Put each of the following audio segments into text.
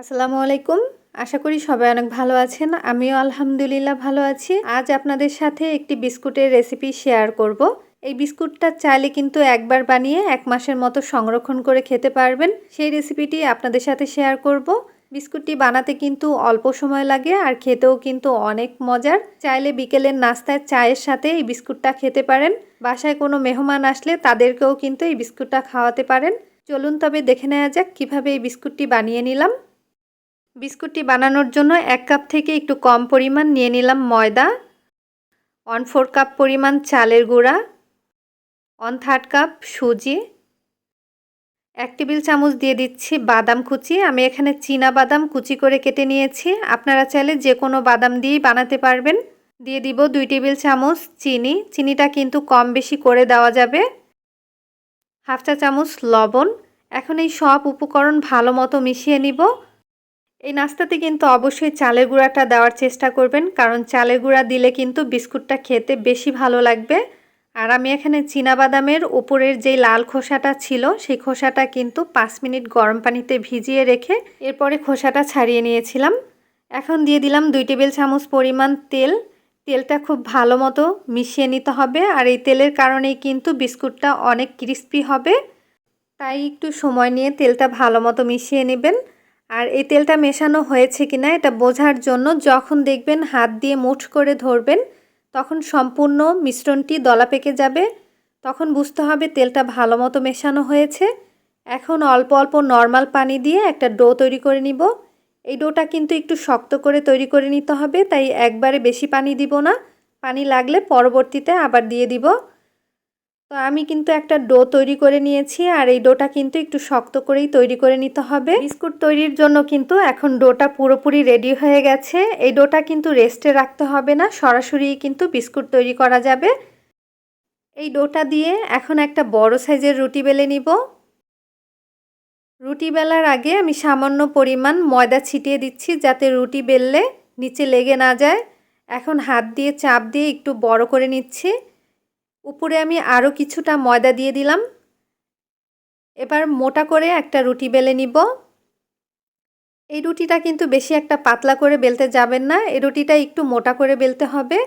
আসসালামু আলাইকুম। আশা করি সবাই অনেক ভালো আছেন। আমিও আলহামদুলিল্লাহ ভালো আছি। আজ আপনাদের সাথে একটি বিস্কুটের রেসিপি শেয়ার করব। এই বিস্কুটটা চাইলে কিন্তু একবার বানিয়ে এক মাসের মতো সংরক্ষণ করে খেতে পারবেন। সেই রেসিপিটি আপনাদের সাথে শেয়ার করব। বিস্কুটটি বানাতে কিন্তু অল্প সময় লাগে আর খেতেও কিন্তু অনেক মজার। চাইলে বিকেলের নাস্তায় চায়ের সাথে এই বিস্কুটটা খেতে পারেন। বাসায় কোনো মেহমান আসলে তাদেরকেও কিন্তু এই বিস্কুটটা খাওয়াতে পারেন। চলুন তবে দেখে নেওয়া যাক কীভাবে এই বিস্কুটটি বানিয়ে নিলাম। বিস্কুটটি বানানোর জন্য এক কাপ থেকে একটু কম পরিমাণ নিয়ে নিলাম ময়দা ওয়ান ফোর কাপ পরিমাণ চালের গুঁড়া ওয়ান থার্ড কাপ সুজি, এক টেবিল চামচ দিয়ে দিচ্ছি বাদাম কুচি। আমি এখানে চীনা বাদাম কুচি করে কেটে নিয়েছি। আপনারা চাইলে যে কোনো বাদাম দিয়েই বানাতে পারবেন। দিয়ে দিব দুই টেবিল চামচ চিনি। চিনিটা কিন্তু কম বেশি করে দেওয়া যাবে। হাফ চা চামচ লবণ। এখন এই সব উপকরণ ভালো মতো মিশিয়ে নিব। এই নাস্তাতে কিন্তু অবশ্যই চালের গুঁড়াটা দেওয়ার চেষ্টা করবেন, কারণ চালের গুঁড়া দিলে কিন্তু বিস্কুটটা খেতে বেশি ভালো লাগবে। আর আমি এখানে বাদামের ওপরের যেই লাল খোসাটা ছিল, সেই খোসাটা কিন্তু পাঁচ মিনিট গরম পানিতে ভিজিয়ে রেখে এরপরে খোসাটা ছাড়িয়ে নিয়েছিলাম। এখন দিয়ে দিলাম দুই টেবিল চামচ পরিমাণ তেল। তেলটা খুব ভালো মতো মিশিয়ে নিতে হবে, আর এই তেলের কারণেই কিন্তু বিস্কুটটা অনেক ক্রিস্পি হবে। তাই একটু সময় নিয়ে তেলটা ভালো মতো মিশিয়ে নেবেন। আর এই তেলটা মেশানো হয়েছে কি না এটা বোঝার জন্য যখন দেখবেন হাত দিয়ে মুঠ করে ধরবেন, তখন সম্পূর্ণ মিশ্রণটি দলা পেকে যাবে। তখন বুঝতে হবে তেলটা ভালো মতো মেশানো হয়েছে। এখন অল্প অল্প নর্মাল পানি দিয়ে একটা ডো তৈরি করে নিব। এই ডোটা কিন্তু একটু শক্ত করে তৈরি করে নিতে হবে, তাই একবারে বেশি পানি দিব না। পানি লাগলে পরবর্তীতে আবার দিয়ে দিব। তো আমি কিন্তু একটা ডো তৈরি করে নিয়েছি আর এই ডোটা কিন্তু একটু শক্ত করেই তৈরি করে নিতে হবে। বিস্কুট তৈরির জন্য কিন্তু এখন ডোটা পুরোপুরি রেডি হয়ে গেছে। এই ডোটা কিন্তু রেস্টে রাখতে হবে না, সরাসরি কিন্তু বিস্কুট তৈরি করা যাবে। এই ডোটা দিয়ে এখন একটা বড় সাইজের রুটি বেলে নিব। রুটি বেলার আগে আমি সামান্য পরিমাণ ময়দা ছিটিয়ে দিচ্ছি যাতে রুটি বেললে নিচে লেগে না যায়। এখন হাত দিয়ে চাপ দিয়ে একটু বড় করে নিচ্ছি। উপরে আমি আরও কিছুটা ময়দা দিয়ে দিলাম। এবার মোটা করে একটা রুটি বেলে নিব। এই রুটিটা কিন্তু বেশি একটা পাতলা করে বেলতে যাবেন না। এই রুটিটা একটু মোটা করে বেলতে হবে।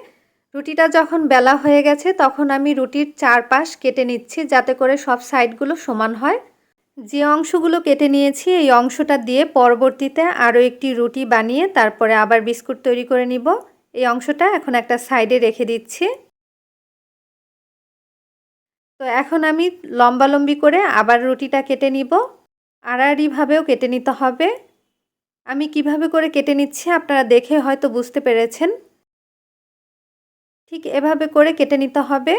রুটিটা যখন বেলা হয়ে গেছে, তখন আমি রুটির চারপাশ কেটে নিচ্ছি যাতে করে সব সাইডগুলো সমান হয়। যে অংশগুলো কেটে নিয়েছি, এই অংশটা দিয়ে পরবর্তীতে আরও একটি রুটি বানিয়ে তারপরে আবার বিস্কুট তৈরি করে নিব। এই অংশটা এখন একটা সাইডে রেখে দিচ্ছি। তো এখন আমি লম্বালম্বি করে আবার রুটিটা কেটে নিব। আড়াআড়িভাবেও কেটে নিতে হবে। আমি কীভাবে করে কেটে নিচ্ছি আপনারা দেখে হয়তো বুঝতে পেরেছেন। ঠিক এভাবে করে কেটে নিতে হবে।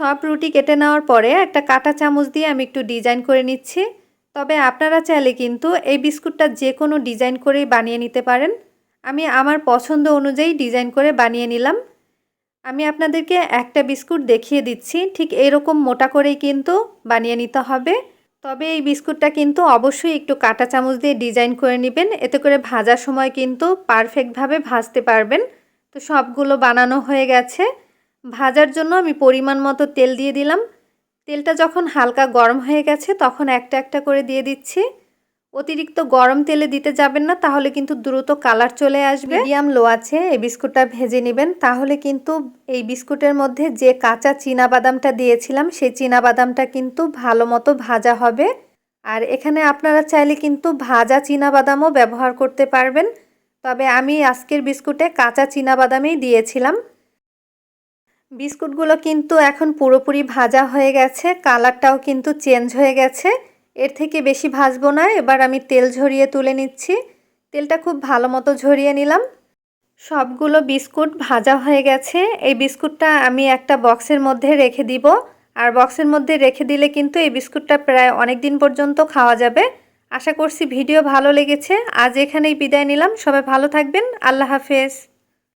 সব রুটি কেটে নেওয়ার পরে একটা কাটা চামচ দিয়ে আমি একটু ডিজাইন করে নিচ্ছি। তবে আপনারা চাইলে কিন্তু এই বিস্কুটটা যে কোনো ডিজাইন করেই বানিয়ে নিতে পারেন। আমি আমার পছন্দ অনুযায়ী ডিজাইন করে বানিয়ে নিলাম। আমি আপনাদেরকে একটা বিস্কুট দেখিয়ে দিচ্ছি। ঠিক এরকম মোটা করেই কিন্তু বানিয়ে নিতে হবে। তবে এই বিস্কুটটা কিন্তু অবশ্যই একটু কাটা চামচ দিয়ে ডিজাইন করে নেবেন। এতে করে ভাজার সময় কিন্তু পারফেক্টভাবে ভাজতে পারবেন। তো সবগুলো বানানো হয়ে গেছে। ভাজার জন্য আমি পরিমাণ মতো তেল দিয়ে দিলাম। তেলটা যখন হালকা গরম হয়ে গেছে তখন একটা একটা করে দিয়ে দিচ্ছি। অতিরিক্ত গরম তেলে দিতে যাবেন না, তাহলে কিন্তু দ্রুত কালার চলে আসবে। মিডিয়াম লো আছে, এই বিস্কুটটা ভেজে নেবেন। তাহলে কিন্তু এই বিস্কুটের মধ্যে যে কাঁচা বাদামটা দিয়েছিলাম, সেই বাদামটা কিন্তু ভালো মতো ভাজা হবে। আর এখানে আপনারা চাইলে কিন্তু ভাজা বাদামও ব্যবহার করতে পারবেন। তবে আমি আজকের বিস্কুটে কাঁচা বাদামেই দিয়েছিলাম। বিস্কুটগুলো কিন্তু এখন পুরোপুরি ভাজা হয়ে গেছে, কালারটাও কিন্তু চেঞ্জ হয়ে গেছে। এর থেকে বেশি ভাজবো না, এবার আমি তেল ঝরিয়ে তুলে নিচ্ছি। তেলটা খুব ভালো মতো ঝরিয়ে নিলাম। সবগুলো বিস্কুট ভাজা হয়ে গেছে। এই বিস্কুটটা আমি একটা বক্সের মধ্যে রেখে দিব। আর বক্সের মধ্যে রেখে দিলে কিন্তু এই বিস্কুটটা প্রায় অনেক দিন পর্যন্ত খাওয়া যাবে। আশা করছি ভিডিও ভালো লেগেছে। আজ এখানেই বিদায় নিলাম। সবাই ভালো থাকবেন। আল্লাহ হাফেজ।